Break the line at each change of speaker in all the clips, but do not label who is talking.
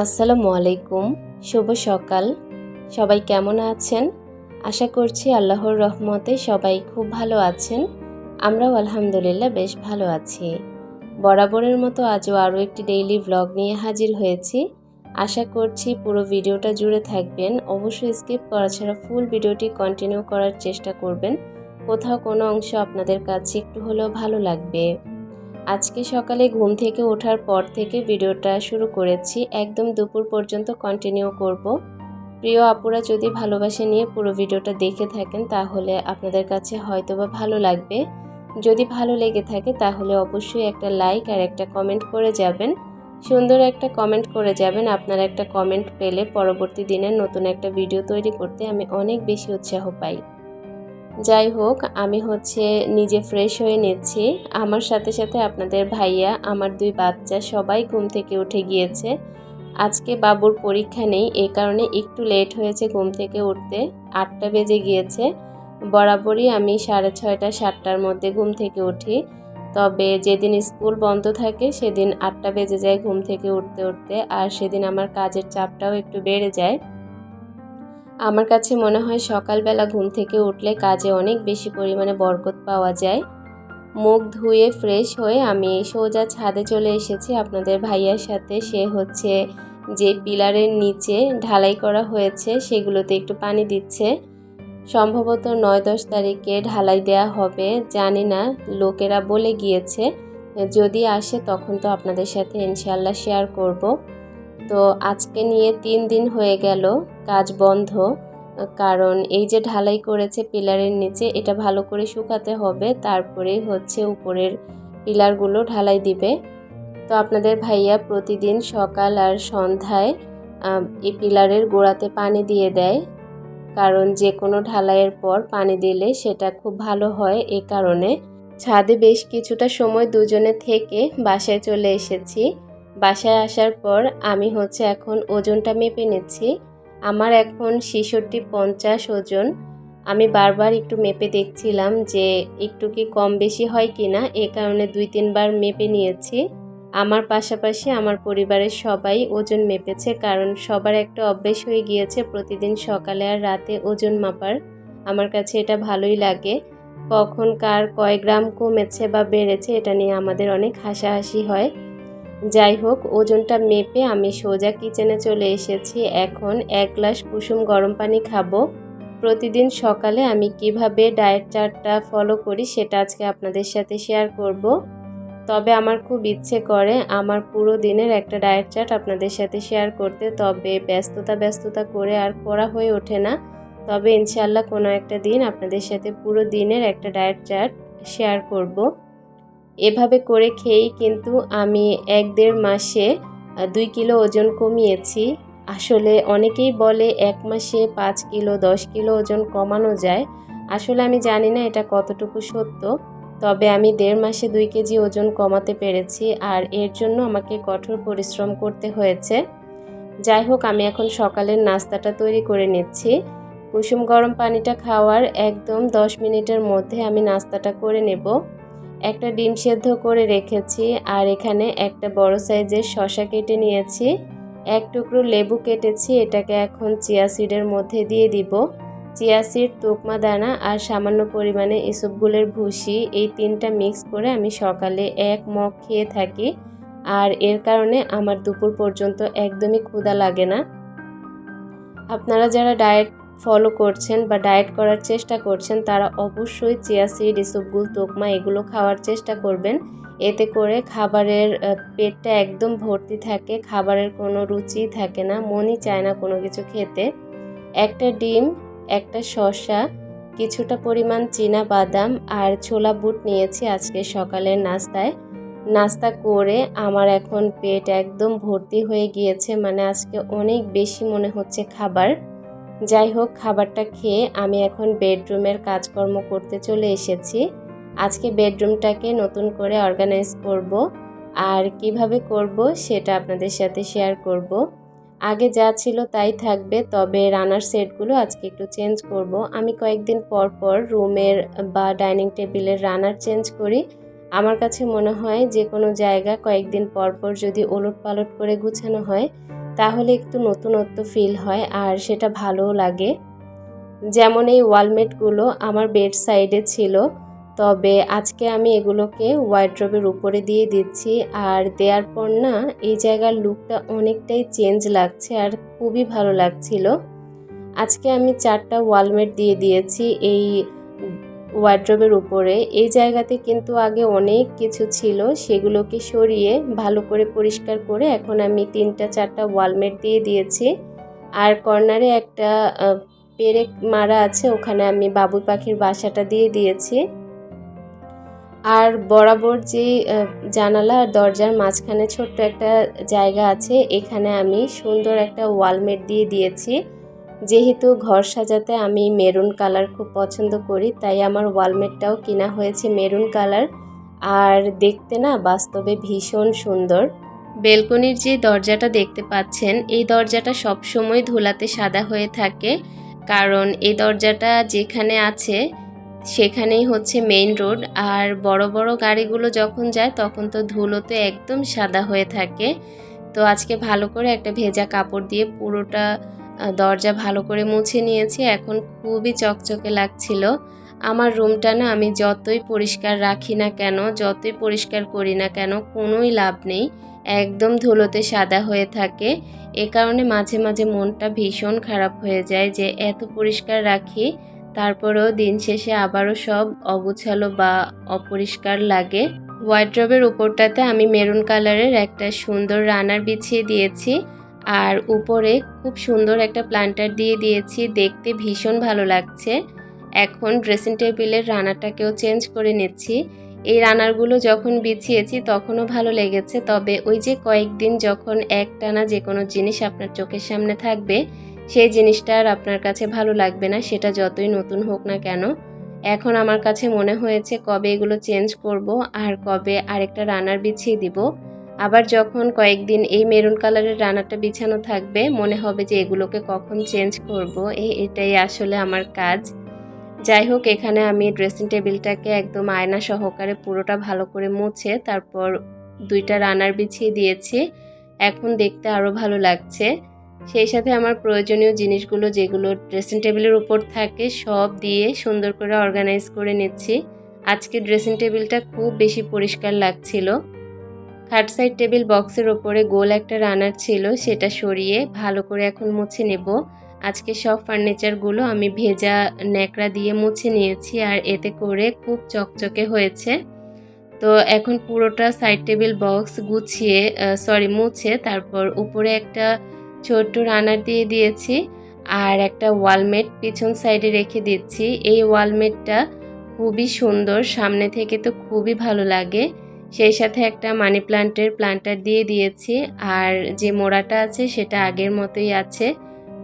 আসসালামু আলাইকুম, শুভ সকাল। সবাই কেমন আছেন? আশা করছি আল্লাহর রহমতে সবাই খুব ভালো আছেন। আমরাও আলহামদুলিল্লাহ বেশ ভালো আছি। বরাবরের মতো আজও আরও একটি ডেইলি ব্লগ নিয়ে হাজির হয়েছি। আশা করছি পুরো ভিডিওটা জুড়ে থাকবেন। অবশ্যই স্কিপ করা ছাড়া ফুল ভিডিওটি কন্টিনিউ করার চেষ্টা করবেন। কোথাও কোনো অংশ আপনাদের কাছে একটু হলেও ভালো লাগবে। আজকে সকালে ঘুম থেকে ওঠার পর থেকে ভিডিওটা শুরু করেছি। একদম দুপুর পর্যন্ত কন্টিনিউ করব। প্রিয় আপুরা যদি ভালোবাসে নিয়ে পুরো ভিডিওটা দেখে থাকেন, তাহলে আপনাদের কাছে হয়তো বা ভালো লাগবে। যদি ভালো লেগে থাকে, তাহলে অবশ্যই একটা লাইক আর একটা কমেন্ট করে যাবেন। সুন্দর একটা কমেন্ট করে যাবেন। আপনার একটা কমেন্ট পেলে পরবর্তী দিনের নতুন একটা ভিডিও তৈরি করতে আমি অনেক বেশি উৎসাহ পাই। যাই হোক, আমি হচ্ছে নিজে ফ্রেশ হয়ে নিচ্ছি। আমার সাথে সাথে আপনাদের ভাইয়া, আমার দুই বাচ্চা সবাই ঘুম থেকে উঠে গিয়েছে। আজকে বাবুর পরীক্ষা নেই এই কারণে একটু লেট হয়েছে ঘুম থেকে উঠতে। আটটা বেজে গিয়েছে। বরাবরই আমি সাড়ে ছয়টা, সাতটার মধ্যে ঘুম থেকে উঠি। তবে যেদিন স্কুল বন্ধ থাকে, সেদিন আটটা বেজে যায় ঘুম থেকে উঠতে উঠতে। আর সেদিন আমার কাজের চাপটাও একটু বেড়ে যায়। আমার কাছে মনে হয় সকালবেলা ঘুম থেকে উঠলে কাজে অনেক বেশি পরিমাণে বরকত পাওয়া যায়। মুখ ধুয়ে ফ্রেশ হয়ে আমি সোজা ছাদে চলে এসেছি। আপনাদের ভাইয়ার সাথে সে হচ্ছে যে পিলারের নিচে ঢালাই করা হয়েছে, সেগুলোতে একটু পানি দিচ্ছে। সম্ভবত নয় দশ তারিখে ঢালাই দেয়া হবে, জানি না, লোকেরা বলে গিয়েছে। যদি আসে তখন তো আপনাদের সাথে ইনশাল্লাহ শেয়ার করব। তো আজকে নিয়ে তিন দিন হয়ে গেল, কাজ বন্ধ। কারণ এই যে ঢালাই করেছে পিলারের নিচে, এটা ভালো করে শুকাতে হবে, তারপরে হচ্ছে উপরের পিলারগুলো ঢালাই দিবে। তো আপনাদের ভাইয়া প্রতিদিন সকাল আর সন্ধ্যায় এই পিলারের গোড়াতে পানি দিয়ে দেয়। কারণ যে কোনো ঢালাইয়ের পর পানি দিলে সেটা খুব ভালো হয় এ কারণে। ছাদে বেশ কিছুটা সময় দুজনে থেকে বাসায় চলে এসেছি। বাসায় আসার পর আমি হচ্ছে এখন ওজনটা মেপে নিচ্ছি। আমার এখন ছেষট্টি পঞ্চাশ ওজন। আমি বারবার একটু মেপে দেখছিলাম যে একটু কি কম বেশি হয় কি না এ কারণে দুই তিনবার মেপে নিয়েছি। আমার পাশাপাশি আমার পরিবারের সবাই ওজন মেপেছে, কারণ সবার একটা অভ্যেস হয়ে গিয়েছে প্রতিদিন সকালে আর রাতে ওজন মাপার। আমার কাছে এটা ভালোই লাগে। কখন কার কয় গ্রাম কমেছে বা বেড়েছে, এটা নিয়ে আমাদের অনেক হাসাহাসি হয়। যাই হোক, ওজনটা মেপে আমি সোজা কিচেনে চলে এসেছি। এখন এক গ্লাস কুসুম গরম পানি খাব। প্রতিদিন সকালে আমি কীভাবে ডায়েট চার্টটা ফলো করি সেটা আজকে আপনাদের সাথে শেয়ার করব। তবে আমার খুব ইচ্ছে করে আমার পুরো দিনের একটা ডায়েট চার্ট আপনাদের সাথে শেয়ার করতে, তবে ব্যস্ততা ব্যস্ততা করে আর করা হয়ে ওঠে না। তবে ইনশাল্লাহ কোনো একটা দিন আপনাদের সাথে পুরো দিনের একটা ডায়েট চার্ট শেয়ার করব। এভাবে করে খেয়েই কিন্তু আমি এক দেড় মাসে দুই কিলো ওজন কমিয়েছি। আসলে অনেকেই বলে এক মাসে পাঁচ কিলো, দশ কিলো ওজন কমানো যায়। আসলে আমি জানি না এটা কতটুকু সত্য, তবে আমি দেড় মাসে দুই কেজি ওজন কমাতে পেরেছি আর এর জন্য আমাকে কঠোর পরিশ্রম করতে হয়েছে। যাই হোক, আমি এখন সকালের নাস্তাটা তৈরি করে নিচ্ছি। কুসুম গরম পানিটা খাওয়ার একদম দশ মিনিটের মধ্যে আমি নাস্তাটা করে নেব। একটা ডিম সেদ্ধ করে রেখেছি, আর এখানে একটা বড় সাইজের শশা কেটে নিয়েছি। এক টুকরো লেবু কেটেছি, এটাকে এখন চিয়া সিডের মধ্যে দিয়ে দিব। চিয়া সিড, তোকমা দানা আর সামান্য পরিমাণে ইসবগুলের ভুসি, এই তিনটা মিক্স করে আমি সকালে এক মগ খেয়ে থাকি। আর এর কারণে আমার দুপুর পর্যন্ত একদমই ক্ষুধা লাগে না। আপনারা যারা ডায়েট ফলো করছেন বা ডায়েট করার চেষ্টা করছেন, তারা অবশ্যই চিয়া সিড ইসবগুল তোকমা এগুলো খাওয়ার চেষ্টা করবেন। এতে করে খাবারের পেটটা একদম ভর্তি থাকে, খাবারের কোনো রুচি থাকে না, মনই চায় না কোনো কিছু খেতে। একটা ডিম, একটা শসা, কিছুটা পরিমাণ চীনা বাদাম আর ছোলা বুট নিয়েছি আজকে সকালের নাস্তায়। নাস্তা করে আমার এখন পেট একদম ভর্তি হয়ে গিয়েছে মানে আজকে অনেক বেশি মনে হচ্ছে খাবার। যাই হোক, খাবারটা খেয়ে আমি এখন বেডরুমের কাজকর্ম করতে চলে এসেছি। আজকে বেডরুমটাকে নতুন করে অর্গানাইজ করব। আর কীভাবে করব সেটা আপনাদের সাথে শেয়ার করব। আগে যা ছিল তাই থাকবে, তবে রানার সেটগুলো আজকে একটু চেঞ্জ করব। আমি কয়েকদিন পর পর রুমের বা ডাইনিং টেবিলের রানার চেঞ্জ করি। আমার কাছে মনে হয় যে কোনো জায়গা কয়েকদিন পর পর যদি ওলট পালট করে গুছানো হয় তাহলে একটু নতুনত্ব ফিল হয় আর সেটা ভালোও লাগে। যেমন এই ওয়ালমেটগুলো আমার বেড সাইডে ছিল, তবে আজকে আমি এগুলোকে ওয়াইড্রবের উপরে দিয়ে দিচ্ছি আর দেওয়ার পর না এই জায়গার লুকটা অনেকটাই চেঞ্জ লাগছে আর খুবই ভালো লাগছিল। আজকে আমি চারটা ওয়ালমেট দিয়ে দিয়েছি, এই ওয়ার্ড্রবের উপরে, এই জায়গাতে কিন্তু আগে অনেক কিছু ছিল, সেগুলোকে সরিয়ে ভালো করে পরিষ্কার করে এখন আমি তিনটা, চারটা ওয়ালমেট দিয়ে দিয়েছি। আর কর্নারে একটা পেরেক মারা আছে, ওখানে আমি বাবু পাখির বাসাটা দিয়ে দিয়েছি। আর বরাবর যে জানালা আর দরজার মাঝখানে ছোট্ট একটা জায়গা আছে, এখানে আমি সুন্দর একটা ওয়ালমেট দিয়ে দিয়েছি। যেহেতু ঘর সাজাতে আমি মেরুন কালার খুব পছন্দ করি, তাই আমার ওয়ালমেটটাও কেনা হয়েছে মেরুন কালার। আর দেখতে না বাস্তবে ভীষণ সুন্দর। বেলকনির যে দরজাটা দেখতে পাচ্ছেন, এই দরজাটা সবসময় ধুলাতে সাদা হয়ে থাকে। কারণ এই দরজাটা যেখানে আছে, সেখানেই হচ্ছে মেইন রোড। আর বড় বড় গাড়িগুলো যখন যায়, তখন তো ধুলোতে একদম সাদা হয়ে থাকে। তো আজকে ভালো করে একটা ভেজা কাপড় দিয়ে পুরোটা দরজা ভালো করে মুছে নিয়েছি, এখন খুবই চকচকে লাগছিল। আমার রুমটা না আমি যতই পরিষ্কার রাখি না কেন, যতই পরিষ্কার করি না কেন, কোনোই লাভ নেই, একদম ধুলোতে সাদা হয়ে থাকে। এ কারণে মাঝে মাঝে মনটা ভীষণ খারাপ হয়ে যায় যে এত পরিষ্কার রাখি, তারপরেও দিন শেষে আবারও সব অগুছালো বা অপরিষ্কার লাগে। হোয়াইট ওয়াইড্রবের উপরটাতে আমি মেরুন কালারের একটা সুন্দর রানার বিছিয়ে দিয়েছি। আর উপরে খুব সুন্দর একটা প্ল্যান্টার দিয়ে দিয়েছি। দেখতে ভীষণ ভালো লাগছে। এখন ড্রেসিং টেবিলের রানারটাকেও চেঞ্জ করে নিচ্ছি। এই রানারগুলো যখন বিছিয়েছি তখনও ভালো লেগেছে। তবে ওই যে কয়েকদিন যখন একটানা যে কোনো জিনিস আপনার চোখের সামনে থাকবে, সেই জিনিসটা আর আপনার কাছে ভালো লাগবে না, সেটা যতই নতুন হোক না কেন। এখন আমার কাছে মনে হয়েছে কবে এগুলো চেঞ্জ করব আর কবে আরেকটা রানার বিছিয়ে দিব। আবার যখন কয়েকদিন এই মেরুন কালারের রানারটা বিছানো থাকবে, মনে হবে যে এগুলোকে কখন চেঞ্জ করব। এই এটাই আসলে আমার কাজ। যাই হোক, এখানে আমি ড্রেসিং টেবিলটাকে একদম আয়না সহকারে পুরোটা ভালো করে মুছে তারপর দুইটা রানার বিছিয়ে দিয়েছি। এখন দেখতে আরও ভালো লাগছে। সেই সাথে আমার প্রয়োজনীয় জিনিসগুলো যেগুলো ড্রেসিং টেবিলের উপর থাকে, সব দিয়ে সুন্দর করে অর্গানাইজ করে নিচ্ছি। আজকে ড্রেসিং টেবিলটা খুব বেশি পরিষ্কার লাগছিল। খাট সাইড টেবিল বক্সের ওপরে গোল একটা রানার ছিল, সেটা সরিয়ে ভালো করে এখন মুছে নেব। আজকে সব ফার্নিচারগুলো আমি ভেজা ন্যাকড়া দিয়ে মুছে নিয়েছি আর এতে করে খুব চকচকে হয়েছে। তো এখন পুরোটা সাইড টেবিল বক্স গুছিয়ে সরি, মুছে তারপর উপরে একটা ছোট্ট রানার দিয়ে দিয়েছি আর একটা ওয়ালমেট পিছন সাইডে রেখে দিচ্ছি। এই ওয়ালমেটটা খুবই সুন্দর, সামনে থেকে তো খুবই ভালো লাগে। সেই সাথে একটা মানি প্লান্টের প্লান্টার দিয়ে দিয়েছি। আর যে মোড়াটা আছে সেটা আগের মতোই আছে।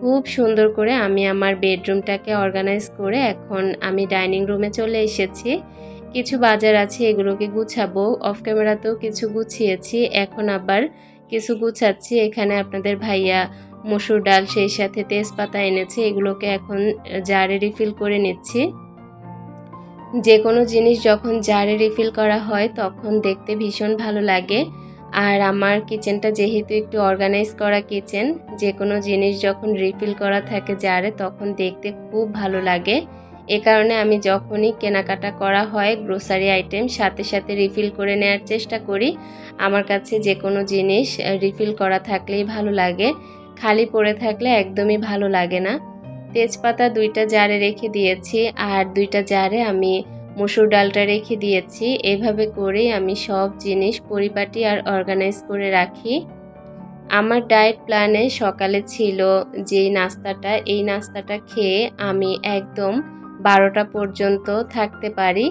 খুব সুন্দর করে আমি আমার বেডরুমটাকে অর্গানাইজ করে এখন আমি ডাইনিং রুমে চলে এসেছি। কিছু বাজার আছে, এগুলোকে গুছাবো। অফ ক্যামেরাতেও কিছু গুছিয়েছি। এখন আবার কিছু গুছাচ্ছি। এখানে আপনাদের ভাইয়া মসুর ডাল, সেই সাথে তেজপাতা এনেছে। এগুলোকে এখন জারে রিফিল করে নিচ্ছি। যে কোনো জিনিস যখন জারে রিফিল করা হয়, তখন দেখতে ভীষণ ভালো লাগে। আর আমার কিচেনটা যেহেতু একটু অর্গানাইজ করা কিচেন যে কোনো জিনিস যখন রিফিল করা থাকে জারে, তখন দেখতে খুব ভালো লাগে। এ কারণে আমি যখনই কেনাকাটা করা হয় গ্রোসারি আইটেম সাথে সাথে রিফিল করে নেওয়ার চেষ্টা করি। আমার কাছে যে কোনো জিনিস রিফিল করা থাকলেই ভালো লাগে। খালি পড়ে থাকলে একদমই ভালো লাগে না। তেজপাতা দুইটা জারে রেখে দিয়েছি, আর দুইটা জারে আমি মসুর ডালটা রেখে দিয়েছি। এভাবে করেই আমি সব জিনিস পরিপাটি আর অর্গানাইজ করে রাখি। আমার ডায়েট প্ল্যানে সকালে ছিল যেই নাস্তাটা, এই নাস্তাটা খেয়ে আমি একদম বারোটা পর্যন্ত থাকতে পারি।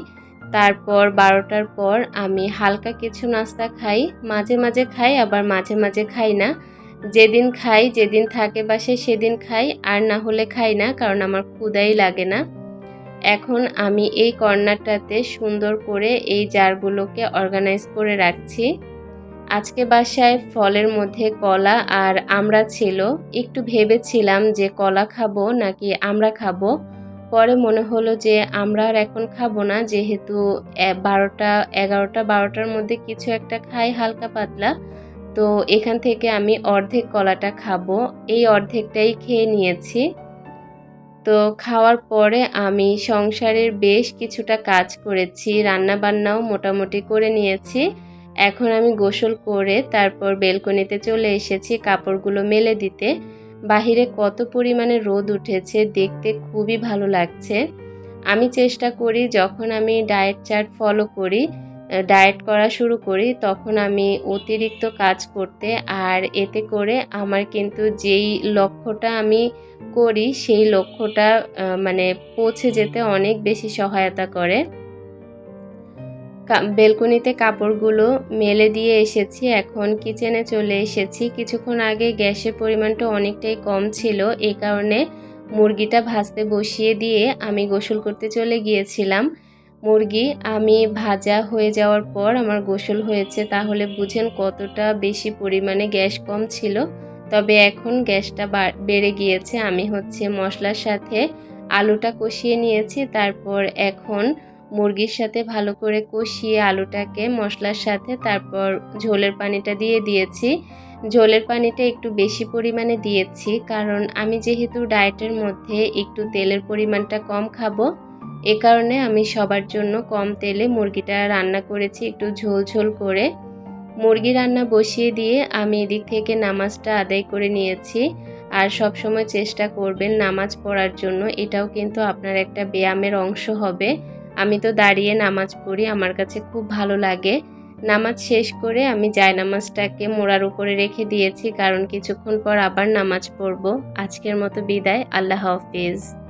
তারপর বারোটার পর আমি হালকা কিছু নাস্তা খাই, মাঝে মাঝে খাই, আবার মাঝে মাঝে খাই না। যেদিন খাই, যেদিন থাকে বাসে সেদিন খাই, আর না হলে খাই না, কারণ আমার ক্ষুদাই লাগে না। এখন আমি এই কর্নারটাতে সুন্দর করে এই জারগুলোকে অর্গানাইজ করে রাখছি। আজকে বাসায় ফলের মধ্যে কলা আর আমরা ছিল, একটু ভেবেছিলাম যে কলা খাব নাকি আমরা খাব। পরে মনে হলো যে আমরা আর এখন খাব না, যেহেতু বারোটা, এগারোটা, বারোটার মধ্যে কিছু একটা খাই হালকা পাতলা। তো এখান থেকে আমি অর্ধেক কলাটা খাব। এই অর্ধেকটাই খেয়ে নিয়েছি। তো খাওয়ার পরে আমি সংসারের বেশ কিছুটা কাজ করেছি রান্না বান্নাও মোটামুটি করে নিয়েছি। এখন আমি গোসল করে তারপর বেলকনিতে চলে এসেছি কাপড়গুলো মেলে দিতে। বাহিরে কত পরিমাণে রোদ উঠেছে দেখতে খুবই ভালো লাগছে। আমি চেষ্টা করি যখন আমি ডায়েট চার্ট ফলো করি ডায়েট করা শুরু করি, তখন আমি অতিরিক্ত কাজ করতে আর এতে করে আমার কিন্তু যেই লক্ষ্যটা আমি করি, সেই লক্ষ্যটা মানে পৌঁছে যেতে অনেক বেশি সহায়তা করে। বেলকনিতে কাপড়গুলো মেলে দিয়ে এসেছি, এখন কিচেনে চলে এসেছি। কিছুক্ষণ আগে গ্যাসের পরিমাণটা অনেকটাই কম ছিল, এই কারণে মুরগিটা ভাজতে বসিয়ে দিয়ে আমি গোসল করতে চলে গিয়েছিলাম। মুরগি, আমি ভাজা হয়ে যাওয়ার পর আমার গোসল হয়েছে, তাহলে বুঝেন কতটা বেশি পরিমাণে গ্যাস কম ছিল। তবে এখন গ্যাসটা বেড়ে গিয়েছে, আমি হচ্ছে মশলার সাথে আলুটা কষিয়ে নিয়েছি, তারপর এখন মুরগির সাথে ভালো করে কষিয়ে আলুটাকে মশলার সাথে, তারপর ঝোলের পানিটা দিয়ে দিয়েছি। ঝোলের পানিটা একটু বেশি পরিমাণে দিয়েছি, কারণ আমি যেহেতু ডায়েটের মধ্যে একটু তেলের পরিমাণটা কম খাব এ কারণে আমি সবার জন্য কম তেলে মুরগিটা রান্না করেছি, একটু ঝোল ঝোল করে। মুরগি রান্না বসিয়ে দিয়ে আমি এদিক থেকে নামাজটা আদায় করে নিয়েছি। আর সব সময় চেষ্টা করবেন নামাজ পড়ার জন্য। এটাও কিন্তু আপনার একটা ব্যায়ামের অংশ হবে। আমি তো দাঁড়িয়ে নামাজ পড়ি, আমার কাছে খুব ভালো লাগে। নামাজ শেষ করে আমি জায় নামাজটাকে মোড়ার উপরে রেখে দিয়েছি, কারণ কিছুক্ষণ পর আবার নামাজ পড়ব। আজকের মতো বিদায়, আল্লাহ হাফিজ।